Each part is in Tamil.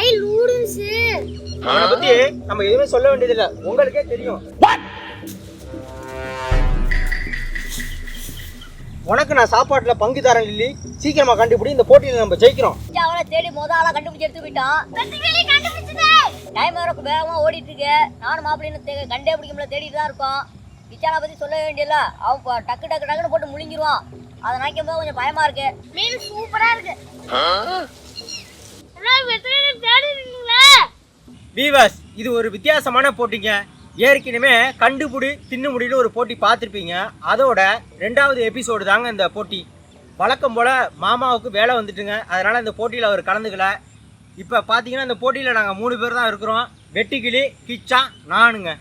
ஐ நூடுல்ஸ் அவனை பத்தி நம்ம எதுவுமே சொல்ல வேண்டியதில்லை. உங்களுக்கே தெரியும். உனக்கு நான் சாப்பாட்டுல பங்கு தரேன் லில்லி. சீக்கிரமா கண்டுபிடி இந்த போட்டியில நம்ம ஜெயிக்கிறோம். அவளை தேடி முத ஆளா கண்டுபிடிச்சு எடுத்து போயிட்டான் டைம் வேற வேகமா ஓடிட்டு இருக்கு நானும் மாப்பிள்ளைன்னு கண்டே பிடிக்கல தேடிட்டு தான் இருக்கோம் கிச்சானை பத்தி சொல்ல வேண்டியதில்ல. அவன் டக்கு டக்கு டக்குன்னு போட்டு முழுங்கிடுவான் அதை நினைக்கும் போது கொஞ்சம் பயமா இருக்கு. மீன் சூப்பரா இருக்கு. வீவர்ஸ் இது ஒரு வித்தியாசமான போட்டிங்க. ஏற்கனவே கண்டுபிடி தின்னு முடியல ஒரு போட்டி பார்த்துருப்பீங்க. அதோட ரெண்டாவது எபிசோடு தாங்க இந்த போட்டி. வழக்கம் போல் மாமாவுக்கு வேலை வந்துட்டுங்க. அதனால் இந்த போட்டியில் அவர் கலந்துக்கல. இப்போ பார்த்தீங்கன்னா இந்த போட்டியில் நாங்கள் மூணு பேர் தான் இருக்கிறோம். வெட்டிக்கிளி கிச்சா நானுங்க.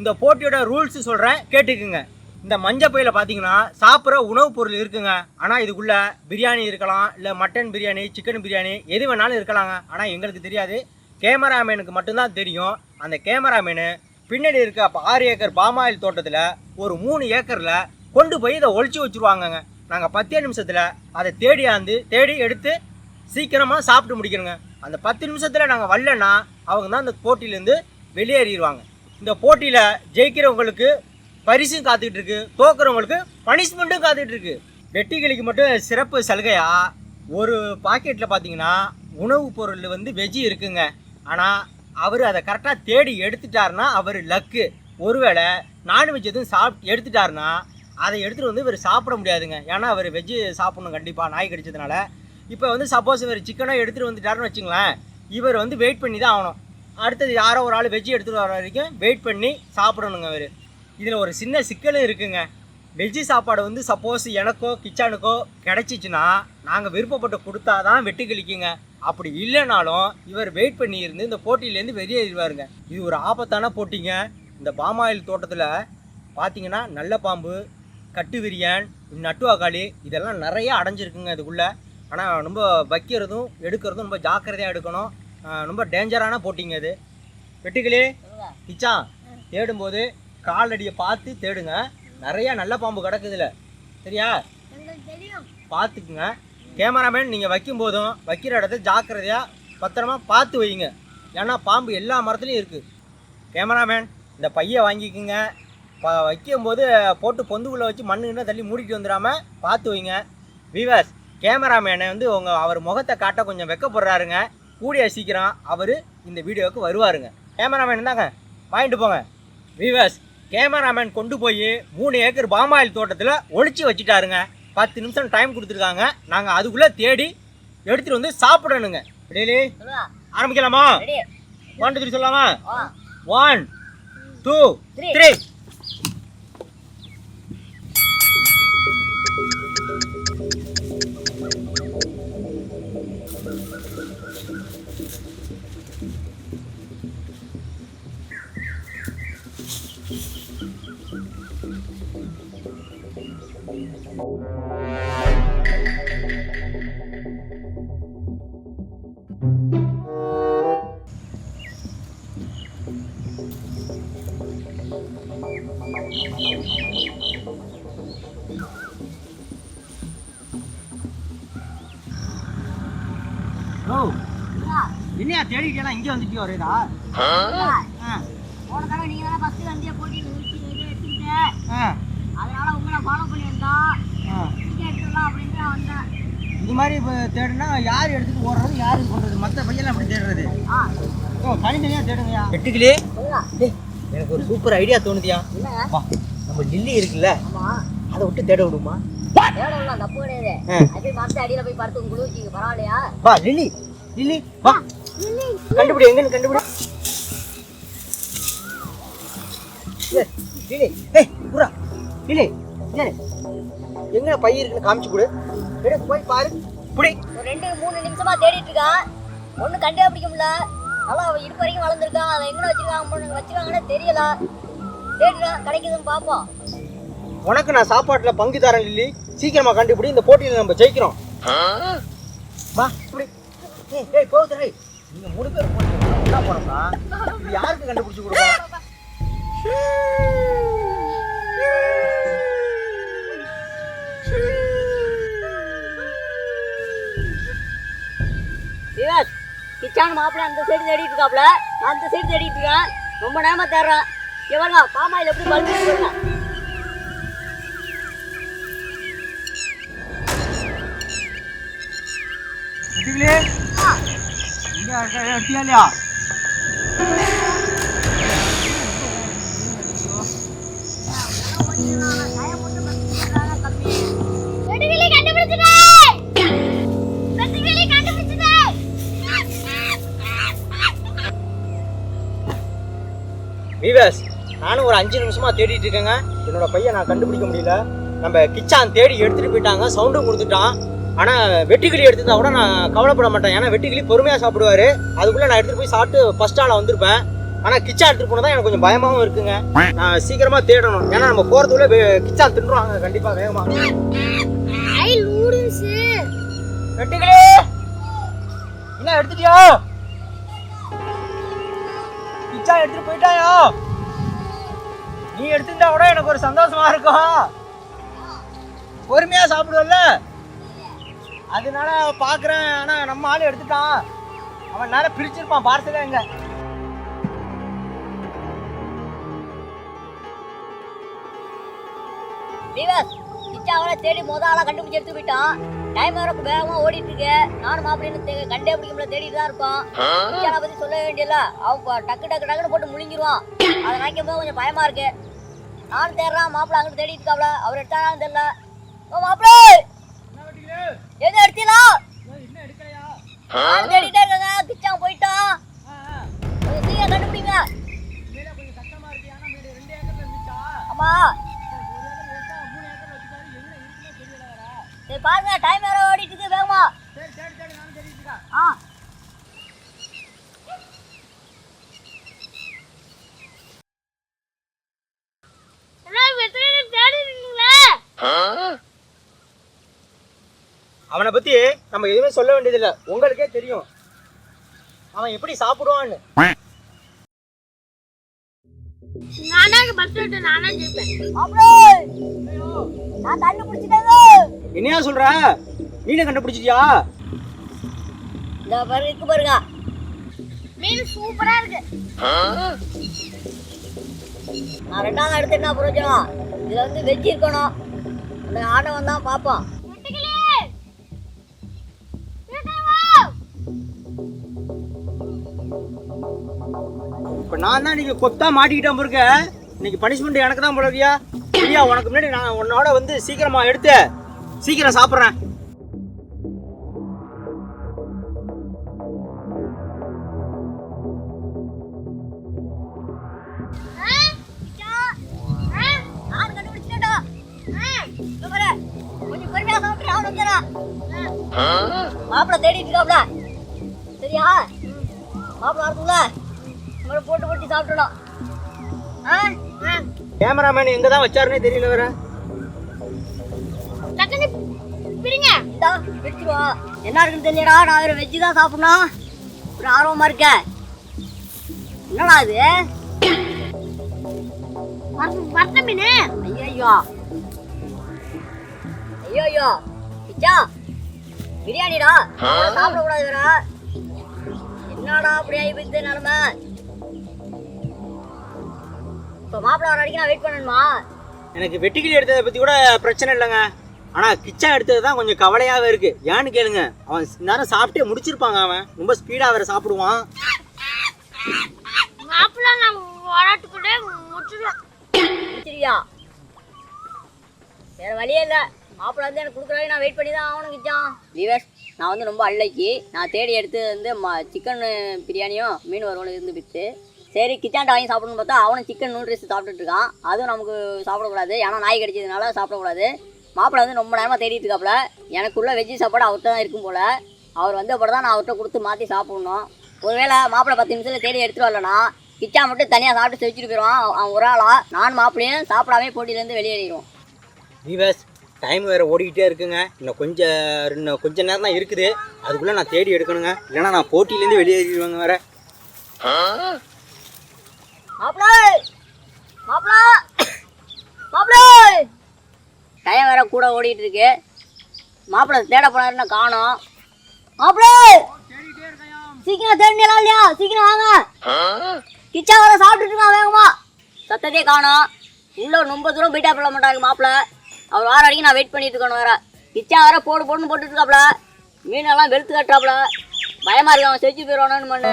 இந்த போட்டியோட ரூல்ஸ் சொல்கிறேன் கேட்டுக்குங்க. இந்த மஞ்சள் பையில் பார்த்தீங்கன்னா சாப்பிட்ற உணவுப் பொருள் இருக்குங்க. ஆனால் இதுக்குள்ளே பிரியாணி இருக்கலாம் இல்லை மட்டன் பிரியாணி சிக்கன் பிரியாணி எது வேணாலும் இருக்கலாங்க. ஆனால் எங்களுக்கு தெரியாது. கேமராமேனுக்கு மட்டும்தான் தெரியும். அந்த கேமராமேனு பின்னாடி இருக்க ஆறு ஏக்கர் பாமாயில் தோட்டத்தில் ஒரு மூணு ஏக்கரில் கொண்டு போய் இதை ஒழிச்சு வச்சுருவாங்கங்க. நாங்கள் பத்தே நிமிஷத்தில் அதை தேடி ஆந்து தேடி எடுத்து சீக்கிரமாக சாப்பிட்டு முடிக்கணுங்க. அந்த பத்து நிமிஷத்தில் நாங்கள் வரலன்னா அவங்க தான் அந்த போட்டியிலேருந்து வெளியேறிடுவாங்க. இந்த போட்டியில் ஜெயிக்கிறவங்களுக்கு பரிசும் காத்துக்கிட்டு இருக்கு தோக்குறவங்களுக்கு பனிஷ்மெண்ட்டும் காத்துக்கிட்டு இருக்கு வெட்டிக்கிளிக்கு மட்டும் சிறப்பு சலுகையா? ஒரு பாக்கெட்டில் பார்த்தீங்கன்னா உணவுப் பொருள் வந்து வெஜ்ஜி இருக்குங்க. ஆனால் அவர் அதை கரெக்டாக தேடி எடுத்துட்டாருன்னா அவர் லக்கு. ஒருவேளை நான்வெஜ் எதுவும் சாப் எடுத்துட்டாருன்னா அதை எடுத்துகிட்டு வந்து இவர் சாப்பிட முடியாதுங்க. ஏன்னா அவர் வெஜ்ஜு சாப்பிடணும் கண்டிப்பாக நாய் கடிச்சதுனால. இப்போ வந்து சப்போஸ் இவர் சிக்கனோ எடுத்துகிட்டு வந்துட்டாருன்னு வச்சுங்களேன் இவர் வந்து வெயிட் பண்ணி தான் ஆகணும். அடுத்தது யாரோ ஒரு ஆள் வெஜ்ஜு எடுத்துகிட்டு வர வரைக்கும் வெயிட் பண்ணி சாப்பிடணுங்க அவர் இதில் ஒரு சின்ன சிக்கலும் இருக்குங்க. வெஜ்ஜி சாப்பாடு வந்து சப்போஸ் எனக்கோ கிச்சனுக்கோ கிடச்சிச்சின்னா நாங்கள் விருப்பப்பட்டு கொடுத்தா தான் வெட்டு கிழிக்குங்க. அப்படி இல்லைனாலும் இவர் வெயிட் பண்ணியிருந்து இந்த போட்டியிலேருந்து வெளியேறிடுவாருங்க இது ஒரு ஆபத்தான போட்டிங்க. இந்த பாமாயில் தோட்டத்தில் பார்த்தீங்கன்னா நல்ல பாம்பு கட்டு விரியன் நட்டுவாக்காளி இதெல்லாம் நிறைய அடைஞ்சிருக்குங்க இதுக்குள்ளே. ஆனால் ரொம்ப வைக்கிறதும் எடுக்கிறதும் ரொம்ப ஜாக்கிரதையாக எடுக்கணும். ரொம்ப டேஞ்சரான போட்டிங்க அது வெட்டுக்கிளி கிச்சா கிச்சான் தேடும்போது காலடியை பார்த்து தேடுங்க. நிறைய நல்ல பாம்பு கிடக்குதுல. சரியா? பார்த்துக்குங்க. கேமராமேன் நீங்கள் வைக்கும் போதும் வைக்கிற இடத்த ஜாக்கிரதையாக பத்திரமா பார்த்து வைங்க ஏன்னா பாம்பு எல்லா மரத்துலையும் இருக்குது கேமராமேன் இந்த பையை வாங்கிக்கோங்க. வைக்கும்போது போட்டு பொந்துக்குள்ளே வச்சு மண்ணுன்னு தள்ளி மூடிட்டு வந்துடாமல் பார்த்து வைங்க. வீவர்ஸ் கேமராமேனை வந்து உங்கள் அவர் முகத்தை காட்ட கொஞ்சம் வெக்கப்படுறாருங்க. கூடிய சீக்கிரம் அவர் இந்த வீடியோவுக்கு வருவாருங்க. கேமராமேன் தாங்க வாங்கிட்டு போங்க. வீவர்ஸ் கேமராமேன் கொண்டு போய் மூணு ஏக்கர் பாமாயில் தோட்டத்தில் ஒளிச்சு வச்சுட்டாருங்க. பத்து நிமிஷம் டைம் கொடுத்துருக்காங்க. நாங்கள் அதுக்குள்ளே தேடி எடுத்துகிட்டு வந்து சாப்பிடணுங்க. டெய்லி ஆரம்பிக்கலாமா? ஒன் டூ த்ரீ சொல்லலாமா? One two. த்ரீ தேடிட்டேனா இங்கே வந்துட்டு வரேடா ஆ? போன தடவை நீங்க தானே ஃபர்ஸ்ட் வண்டியை போட்டி எடுத்துக்கிட்ட. அதனால உங்களை ஃபாலோ பண்ணி வந்தா ஆ. நீங்க எடுத்துடலாம் அப்படின்னு தான் வந்தேன். இது மாதிரி இப்போ தேடுனா யார் எடுத்துட்டு ஓடுறது யார் இது பண்ணுறது மற்ற பையெல்லாம் எப்படி தேடுறது? ஓ தனித்தனியாக சொல்லுங்க. டேய் எனக்கு ஒரு சூப்பர் ஐடியா தோணுதியா நம்ம லில்லி இருக்குல்ல ஆமா. அதை விட்டு தேட விடுமா? தேடலாம் தப்பு கிடையாது. அது மரத்து அடியில போய் படுத்து குளிச்சிங்க பரவாயில்லையா? வா லில்லி லில்லி வா. கண்டுபிடி எங்கன்னு கண்டுபிடி? எங்க பை இருக்குன்னு காமிச்சு கொடு. போய் பாரு. புடி. ஒரு ரெண்டு மூணு நிமிஷமா தேடிட்டு இருக்கான். ஒன்றும் கண்டே பிடிக்க முடியல. நல்லா அவன் இடுப்பு வரைக்கும் வளர்ந்துருக்கான். அதை எங்கே வச்சிருக்காங்க வச்சிருக்காங்கன்னே தெரியல. தேடுறேன் கிடைக்குதுன்னு பார்ப்போம் உனக்கு நான் சாப்பாட்டுல பங்கு தரேன் லில்லி. சீக்கிரமா கண்டுபிடி. இந்த போட்டியில நம்ம ஜெயிக்கிறோம். வா இப்படி ஏய் ஏய் போகுது நீங்க மூணு பேர் போனீங்கன்னா என்ன போறோம்னா இது யாருக்கு கண்டுபிடிச்சு கொடுப்பா விவேக் கிச்சான் மாப்பிள்ளை அந்த சைடு தேடிட்டு இருக்காப்ல? நான் அந்த சைடு தேடிட்டு இருக்கேன். ரொம்ப நேரமா தேடுறேன் இவங்க பாமாயில் எப்படி பல்பு வீவர்ஸ் நானும் ஒரு அஞ்சு நிமிஷமா தேடிட்டு இருக்கேங்க. என்னோட பையன் நான் கண்டுபிடிக்க முடியல. நம்ம கிச்சான் தேடி எடுத்துட்டு போயிட்டாங்க. சவுண்டும் கொடுத்துட்டான். ஆனா வெட்டுக்கிளி எடுத்திருந்தா கூட நான் கவலைப்பட மாட்டேன். ஏன்னா வெட்டுக்கிளி பொறுமையா சாப்பிடுவாரு. அதுக்குள்ள நான் எடுத்துட்டு போய் சாப்பிட்டு ஃபர்ஸ்ட் ஆளா வந்திருப்பேன். ஆனா கிச்சா எடுத்துட்டு போனதா எனக்கு கொஞ்சம் பயமாவும் இருக்குங்க. நான் சீக்கிரமா தேடணும். ஏன்னா நம்ம போறதுக்குள்ள வே- கிச்சான் தின்றுவாங்க கண்டிப்பா வேகமா. ஐ நூடுல்ஸ் வெட்டுக்கிளி என்ன எடுத்துட்டியா? கிச்சா எடுத்துட்டு போயிட்டாயா? நீ எடுத்துட்டா கூட எனக்கு ஒரு சந்தோஷமா இருக்கும் பொறுமையா சாப்பிடுவல்ல? அதனால பாக்குறேன். ஆனா நம்ம ஆளு எடுத்துட்டான். அவன் நேரம் பிரிச்சிருப்பான். பார்சலே எங்க வீவர்ஸ் கிச்சாவனை தேடி முத ஆளா கண்டுபிடிச்சு எடுத்து போயிட்டான். டைம் வர வேகமா ஓடிட்டு இருக்கு நானும் மாப்பிள்ளைன்னு கண்டே பிடிக்கல தேடிட்டு தான் இருக்கோம் கிச்சானை பத்தி சொல்ல வேண்டியல அவன் டக்கு டக்கு டக்குன்னு போட்டு முழுங்கிடுவான் அதை நினைக்கும் போது கொஞ்சம் பயமா இருக்கு. நானும் தேடுறான். மாப்பிள்ளை அங்கிட்டு தேடிட்டு இருக்காப்ல. அவர் எடுத்தாலும் தெரியல. ஓ மாப்பிள்ளை! எது எடுத்தீங்களா? நான் தேடிட்டே இருக்கேங்க. கிச்சான் போயிட்டான் கொஞ்சம் சீக்கிரம் கண்டுபிடிங்க. ஆமா. சரி பாருங்க டைம் வேற ஓடிட்டு இருக்கு வேகமா. ஆ எல்லாம் வெட்டுக்கிளி தேடி இருக்கீங்களா அவனை பத்தி நம்ம எதுவுமே சொல்ல வேண்டியதில்லை. உங்களுக்கே தெரியும். அவன் எப்படி சாப்பிடுவான்னு. என்னையா சொல்ற? மீனை கண்டுபிடிச்சிட்டியா? இருக்கு பாருங்க. மீன் சூப்பரா இருக்கு. நான் ரெண்டாவது எடுத்து என்ன பிரயோஜனம் இதுல வந்து வெஜ் இருக்கணும் அந்த ஆண்டவன் தான் பார்ப்போம் நான் தான் இன்னைக்கு கொத்தா மாட்டிக்கிட்டேன் இருக்க இன்னைக்கு பனிஷ்மெண்ட் எனக்கு தான் போடுவியா இல்லையா உனக்கு முன்னாடி நான் உன்னோட வந்து சீக்கிரமா எடுத்து சீக்கிரம் சாப்பிட்றேன். கேமராமேன் எங்க தான் வச்சாருன்னே தெரியல வேற. டக்குனு பிரிங்க. என்ன இருக்குன்னு தெரியலடா நான் வேற வெஜ்ஜு தான் சாப்பிடணும். ஒரு ஆர்வமா இருக்க. என்னடா இது? வர- வர்த்த மீன். ஐயோ ஐயோ ஐயோ பிச்சா. பிரியாணிடா. சாப்பிடக்கூடாது வேற. என்னடா அப்படி ஆகி போயிடுது நிலமை? இப்போ மாப்பிள்ளை வர வரைக்கும் நான் வெயிட் பண்ணணுமா? எனக்கு வெட்டிக்கிளி எடுத்ததை பத்தி கூட பிரச்சனை இல்லைங்க. ஆனா கிச்சன் எடுத்தது தான் கொஞ்சம் கவலையாவே இருக்கு. ஏன்னு கேளுங்க. அவன் நேரம் சாப்பிட்டே முடிச்சிருப்பாங்க அவன். ரொம்ப ஸ்பீடா வேற சாப்பிடுவான். மாப்பிள்ள நான் வராட்டுக்குள்ளே முடிச்சிடுவேன் முடிச்சிருக்கியா வேற வழியே இல்லை. மாப்பிள்ளை வந்து எனக்கு கொடுக்குற வரைக்கும் நான் வெயிட் பண்ணி தான் ஆகணும் கிச்சான் விவேஷ் நான் வந்து ரொம்ப அள்ளைக்கு நான் தேடி எடுத்து வந்து சிக்கன் பிரியாணியும் மீன் வறுவலும் இருந்து விற்று சரி கிச்சாண்ட வாங்கி சாப்பிடணும்னு பார்த்தா அவனும் சிக்கன் நூடுல்ஸ் சாப்பிட்டுட்டு இருக்கான் அதுவும் நமக்கு சாப்பிடக்கூடாது. ஏன்னா நாய் கடிச்சதுனால சாப்பிடக்கூடாது. மாப்பிள்ளை வந்து ரொம்ப நேரமாக தேடிட்டு இருக்காப்புல. எனக்குள்ள வெஜ்ஜி சாப்பாடு அவர்கிட்ட தான் இருக்கும் போல். அவர் வந்த அப்புறம் தான் நான் அவர்கிட்ட கொடுத்து மாற்றி சாப்பிடணும். ஒருவேளை மாப்பிள்ளை பத்து நிமிஷத்தில் தேடி எடுத்துட்டு வரலனா கிச்சா மட்டும் தனியாக சாப்பிட்டு செஞ்சுட்டு போயிடுவான். அவன் ஒரு ஆளா நான் மாப்பிள்ளையும் சாப்பிடாமே போட்டியிலேருந்து வெளியேறிடுவோம் வீவர்ஸ் டைம் வேற ஓடிக்கிட்டே இருக்குங்க. இன்னும் கொஞ்சம் இன்னும் கொஞ்ச நேரம் தான் இருக்குது. அதுக்குள்ள நான் தேடி எடுக்கணுங்க. இல்லைன்னா நான் போட்டியிலேருந்து வெளியேறிடுவேங்க வேற. டைம் வேற கூட ஓடிட்டு இருக்கு மாப்பிள தேட போனாருன்னு காணோம். மாப்பிள! சீக்கிரம் தேடினீங்களா இல்லையா? சீக்கிரம் வாங்க. கிச்சா வர சாப்பிட்டுட்டு இருக்கான் வேகமா. சத்தத்தையே காணோம். உள்ள ரொம்ப தூரம் போயிட்டா போட மாட்டாங்க மாப்பிள்ள அவர் வார வரைக்கும் நான் வெயிட் பண்ணிட்டு இருக்கணும் வேற. கிச்சா வர போடு போடுன்னு போட்டுட்டு இருக்காப்ல. மீனெல்லாம் வெளுத்து கட்டுறாப்ல. பயமா இருக்கு அவன் செஞ்சு போயிடுவானு பண்ணு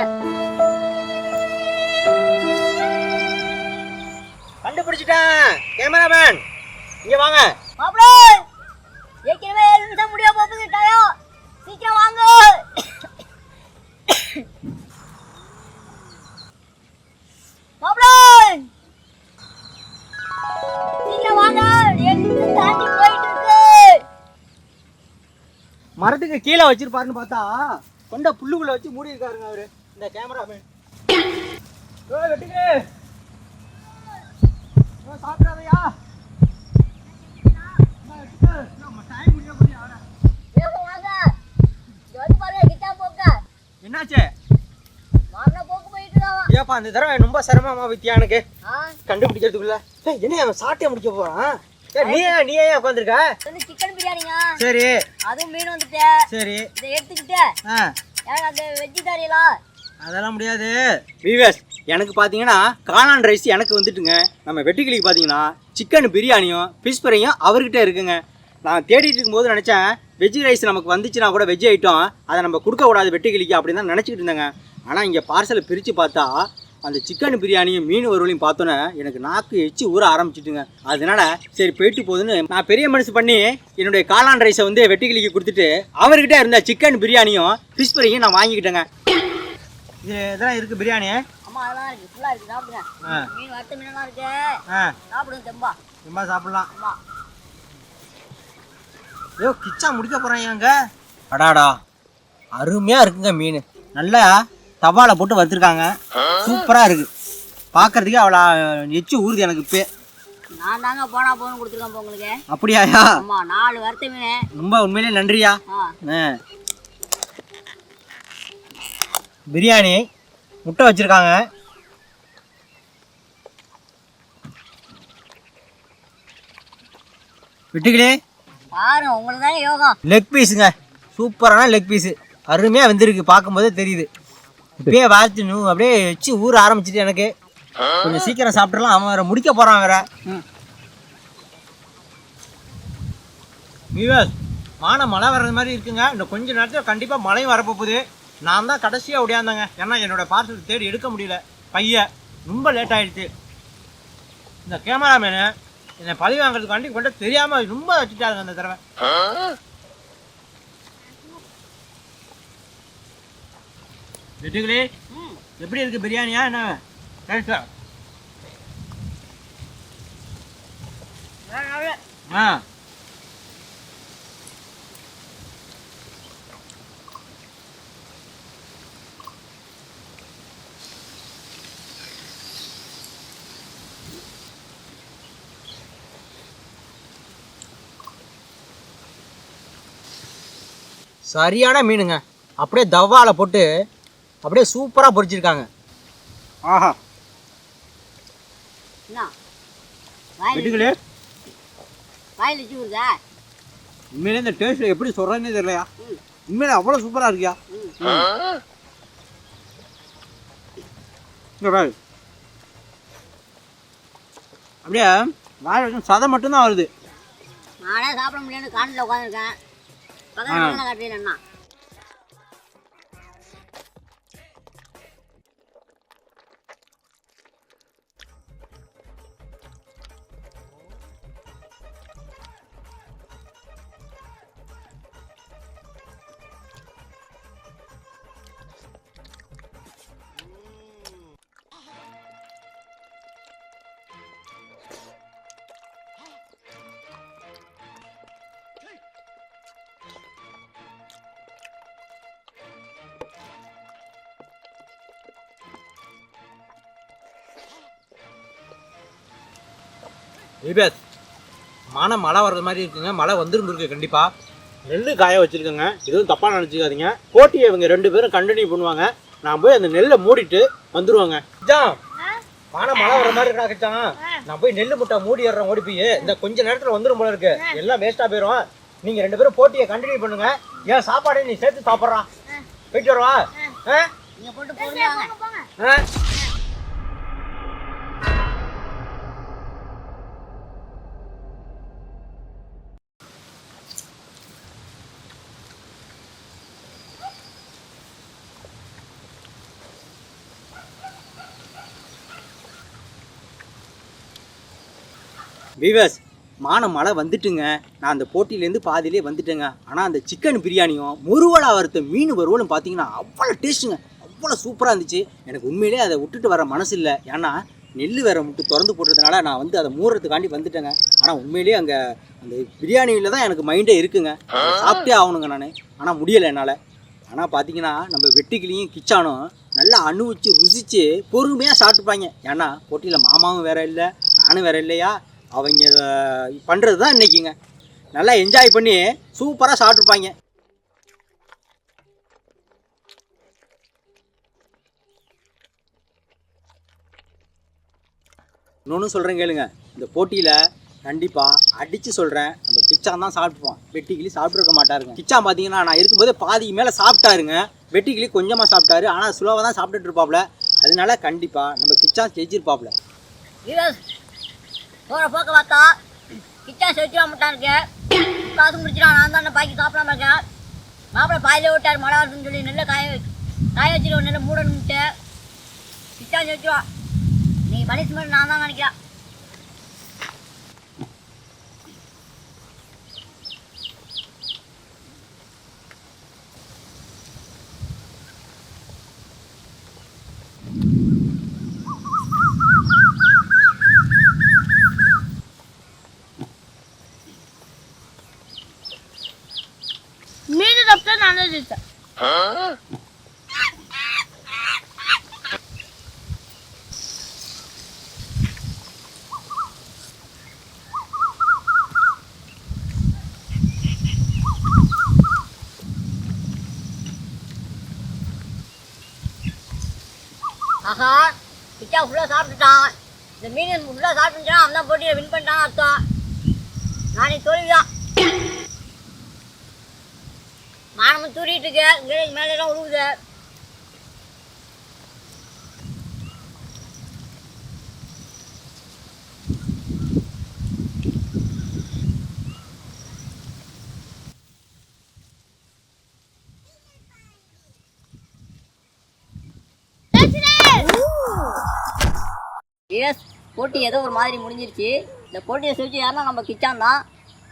கண்டுபிடிச்சிட்டேன். கேமராமேன் இங்க வாங்க. மாப்பிள்ள ஏற்கனவே ஏழு நிமிஷம் முடிய போகுது டயம் சீக்கிரம் வாங்க. மாப்பிள்ள சீக்கிரம் வாங்க. தாண்டி போயிட்டு இருக்கு. மரத்துக்கு கீழே வச்சிருப்பாருன்னு பார்த்தா கொண்ட புல்லுக்குள்ள வச்சு மூடி இருக்காருங்க அவரு இந்த கேமராமேன். வெட்டுக்கு. ஏய், சாப்பிடாதயா? அம்மா, வெட்டுக்கு. நம்ம time முடிய போகுது, அவரை. வேகம் வாங்க இங்க வந்து பாருங்க கிட்டா போக்க என்னாச்சு? ஏப்பா அந்த தடவை ரொம்ப சிரமமா வித்தியா எனக்கு? கண்டுபிடிக்கிறதுக்குள்ள. என்ன அவன் சாட்டிய முடிக்க போறான்? நீ ஏன் நீ ஏன் உட்காந்துருக்க? சிக்கன் பிரியாணிங்க சரி. அதுவும் மீன் வந்துட்டு. சரி. இதை எடுத்துக்கிட்டு எனக்கு அந்த வெஜ்ஜு தரீங்களா அதெல்லாம் முடியாது. விவேஸ் எனக்கு பார்த்தீங்கன்னா காளான் ரைஸ் எனக்கு வந்துட்டுங்க. நம்ம வெட்டுக்கிளிக்கு பார்த்தீங்கன்னா சிக்கன் பிரியாணியும் ஃபிஷ் ஃப்ரையும் அவர்கிட்ட இருக்குங்க. நான் தேடிட்டு இருக்கும்போது நினச்சேன் வெஜ் ரைஸ் நமக்கு வந்துச்சுன்னா கூட வெஜ் ஐட்டம் அதை நம்ம கொடுக்கக்கூடாது வெட்டுக்கிளிக்கு அப்படின்னு தான் நினச்சிக்கிட்டு இருந்தேங்க. ஆனால் இங்கே பார்சலை பிரித்து பார்த்தா அந்த சிக்கன் பிரியாணியும் மீன் வறுவலையும் பார்த்தோன்னே எனக்கு நாக்கு எச்சு ஊற ஆரம்பிச்சிட்டுங்க. அதனால சரி போயிட்டு போகுதுன்னு நான் பெரிய மனசு பண்ணி என்னுடைய காளான் ரைஸை வந்து வெட்டுக்கிளிக்கு கொடுத்துட்டு அவர்கிட்ட இருந்த சிக்கன் பிரியாணியும் ஃபிஷ் ஃப்ரையும் நான் வாங்கிக்கிட்டேங்க. இது இதெல்லாம் இருக்குது பிரியாணி. ஆமா அதெல்லாம் இருக்கு. ஃபுல்லா இருக்கு. சாப்பிடுங்க. மீன் வறுத்த மீனெல்லாம் இருக்கு. சாப்பிடுங்க தெம்பா. ரொம்ப சாப்பிடலாம். ஆமா. ஐயோ கிச்சா முடிக்க போறேன் ஏங்க அடாடா. அருமையா இருக்குங்க மீன். நல்லா தவால போட்டு வறுத்துருக்காங்க. சூப்பரா இருக்கு. பார்க்கறதுக்கே அவ்வளோ எச்சு ஊறுது எனக்கு இப்போ. நான் தாங்க போனா போன்னு கொடுத்துருக்கேன் உங்களுக்கு. அப்படியாயா? ஆமா நாலு வறுத்த மீன். ரொம்ப உண்மையிலே நன்றியா. பிரியாணி. முட்டை வச்சிருக்காங்க. விட்டுக்கிளே. பாருங்க உங்களுக்கு தாங்க யோகம் லெக் பீஸுங்க சூப்பரான லெக் பீஸு அருமையாக வெந்திருக்கு பார்க்கும்போதே தெரியுது. இப்பயே வார்த்து நூ அப்படியே வச்சு ஊற ஆரம்பிச்சிட்டு எனக்கு. கொஞ்சம் சீக்கிரம் சாப்பிட்றலாம் அவன் வேற முடிக்க போகிறான் வேற. வியூவர்ஸ் வானம் மழை வர்றது மாதிரி இருக்குங்க. இந்த கொஞ்ச நேரத்தில் கண்டிப்பாக மழையும் வரப்போகுது. நான் தான் கடைசியாக ஓடியாந்தாங்க. ஏன்னா என்னோட பார்சல் தேடி எடுக்க முடியல. பைய ரொம்ப லேட் ஆயிடுச்சு. இந்த கேமராமேனு என்னை பழி வாங்குறதுக்காண்டி கொண்டு தெரியாமல் ரொம்ப வச்சுட்டாங்க அந்த தடவை. வெட்டுகளே எப்படி இருக்கு பிரியாணியா என்ன? டேஸ்டா ஆ. சரியான மீனுங்க. அப்படியே தவால போட்டு அப்படியே சூப்பராக பொரிச்சிருக்காங்க. ஆஹா. உண்மையிலே இந்த டேஸ்ட் எப்படி சொல்கிறேன்னே தெரியலையா. உண்மையிலே அவ்வளோ சூப்பராக இருக்கியா? அப்படியே வச்சு சதம் மட்டும்தான் வருது. நானே சாப்பிட முடியலன்னு காண்டில் உட்காந்துருக்கேன் Pakai 别人嘛 விபேத். மானம் மழை வர்றது மாதிரி இருக்குங்க. மழை வந்துரும் இருக்கு கண்டிப்பா. நெல் காய வச்சிருக்கேங்க. எதுவும் தப்பா நினச்சிக்காதீங்க. போட்டியை இவங்க ரெண்டு பேரும் கண்டினியூ பண்ணுவாங்க. நான் போய் அந்த நெல்லை மூடிட்டு வந்துருவாங்க. கிச்சான் வானம் மழை வர மாதிரி இருக்கா கிச்சான் நான் போய் நெல் முட்டை மூடி ஏறேன் ஓடி போய். இந்த கொஞ்ச நேரத்தில் வந்துரும் போல இருக்கு. எல்லாம் வேஸ்ட்டாக போயிடும் நீங்கள் ரெண்டு பேரும் போட்டியை கண்டினியூ பண்ணுங்க. ஏன் சாப்பாடை நீ சேர்த்து சாப்பிட்றான் போயிட்டு வரவா? ஆ? வீவர்ஸ் மான மழை வந்துட்டுங்க. நான் அந்த போட்டியிலேருந்து பாதியிலே வந்துட்டேங்க. ஆனால் அந்த சிக்கன் பிரியாணியும் முருவலாக வறுத்த மீன் வறுவலும் பார்த்தீங்கன்னா அவ்வளோ டேஸ்ட்டுங்க அவ்வளோ சூப்பராக இருந்துச்சு. எனக்கு உண்மையிலேயே அதை விட்டுட்டு வர மனசு இல்லை ஏன்னா நெல் வேற முட்டு திறந்து போட்டதுனால நான் வந்து அதை மூடுறதுக்காண்டி வந்துட்டேங்க. ஆனால் உண்மையிலேயே அங்கே அந்த பிரியாணியில் தான் எனக்கு மைண்டே இருக்குங்க. சாப்பிட்டே ஆகணுங்க நான். ஆனால் முடியலை என்னால். ஆனால் பார்த்தீங்கன்னா நம்ம வெட்டிக்கிளியும் கிச்சானும் நல்லா அணுவிச்சு ருசிச்சு பொறுமையாக சாப்பிட்டுப்பாங்க. ஏன்னா போட்டியில் மாமாவும் வேற இல்லை நானும் வேற இல்லையா? அவங்க பண்ணுறது தான் இன்னைக்குங்க. நல்லா என்ஜாய் பண்ணி சூப்பராக சாப்பிட்ருப்பாங்க இன்னொன்று சொல்கிறேன் கேளுங்க. இந்த போட்டியில் கண்டிப்பாக அடித்து சொல்கிறேன் நம்ம கிச்சான் தான் சாப்பிடுவான் வெட்டிக்கிளி சாப்பிட்ருக்க மாட்டாருங்க. கிச்சான் பார்த்தீங்கன்னா நான் இருக்கும்போது பாதிக்கு மேலே சாப்பிட்டாருங்க. வெட்டிக்கிளி கொஞ்சமாக சாப்பிட்டாரு. ஆனால் ஸ்லோவாக தான் சாப்பிட்டுட்டு இருப்பாப்புல அதனால கண்டிப்பாக நம்ம கிச்சான் ஜெயிச்சிருப்பாப்புல போகிற போக்க பார்த்தா கிச்சன் செவச்சிடா முட்டான் இருக்கு. காசு முடிச்சிடும் நான் தான் பாக்கி சாப்பிடாம இருக்கேன். மாப்பிள்ளை பாதியில விட்டார் மழை வருதுன்னு சொல்லி நெல்லை காய காய வச்சுட்டு நெல்லை மூடணும்ட்டு கிச்சா செவச்சிடுவா நீ பனிஷ்மெண்ட் நான் தான் நினைக்கிறேன் மீது தப்பிட்டா நான் தான் ஜெயிச்சேன் ஆஹா பிச்சா ஃபுல்லாக சாப்பிட்டுட்டான். இந்த மீன் ஃபுல்லாக சாப்பிட்டுட்டான் அவன் தான் போட்டியில் வின் பண்ணிட்டான் அர்த்தம். நானே தோல்விதான். மானமும் தூரிட்டு இருக்கு. இங்கே மேலே எல்லாம் உழுவுது போட்டி ஏதோ ஒரு மாதிரி முடிஞ்சிருச்சு. இந்த போட்டியை செஞ்சு யாருன்னா நம்ம கிச்சான் தான்.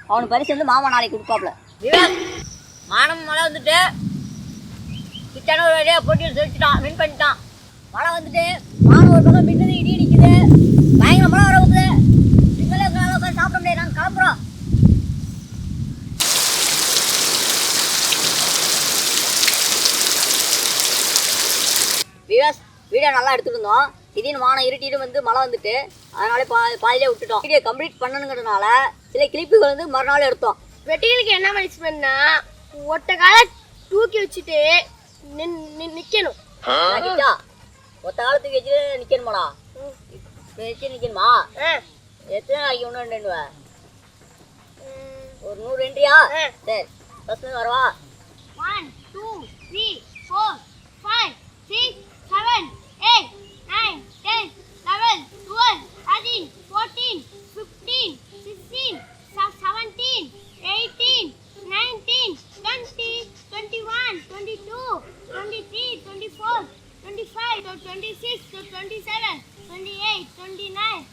அவனுக்கு பரிசு வந்து மாமா நாளைக்கு கொடுப்பாப்ல. மானம் மழை வந்துட்டு கிச்சான ஒரு வழியாக போட்டியில் செலுத்திட்டான் வின் பண்ணிட்டான். மழை வந்துட்டு மானம் ஒரு பக்கம் பின்னது இடி இடிக்குது. பயங்கர மழை வர வருது நீங்களே உங்களால் சாப்பிட முடியாது. நாங்கள் கிளம்புறோம். வீடியோ நல்லா எடுத்துருந்தோம் திடீர்னு வானம் இருட்டிட்டு வந்து மழை வந்துட்டு அதனால பா பாதியிலே விட்டுட்டோம். வீடியோ கம்ப்ளீட் பண்ணணுங்கிறதுனால சில கிளிப்புகள் வந்து மறுநாள் எடுத்தோம். வெட்டிகளுக்கு என்ன பனிஷ்மெண்ட்னா ஒட்ட கால தூக்கி வச்சுட்டு நின்- நிக்கணும். ஒத்த காலத்துக்கு வச்சு நிற்கணுமாடா வச்சு நிற்கணுமா. எத்தனை நாளைக்கு ஒன்று. ஒரு நூறு ரெண்டியா. சரி ஃபஸ்ட்டு வரவா? One, two, three, four, five, six, seven, eight, nine, ten, eleven, twelve, thirteen, fourteen, fifteen, sixteen, se- seventeen, eighteen, nineteen, twenty, twenty-one, twenty-two, twenty-three, twenty-four, twenty-five, to twenty-six, to twenty-seven, twenty-eight, twenty-nine.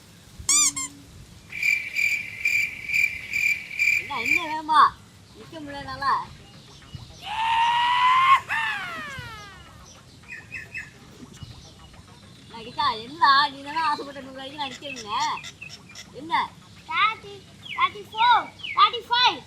என்ன என்ன வேமா நிற்க முடியலனால கிட்டா என்ன நீ தானே கிலோமீட்டர் வரைக்கும் நடிக்கிறீங்க என்ன thirty thirty four thirty five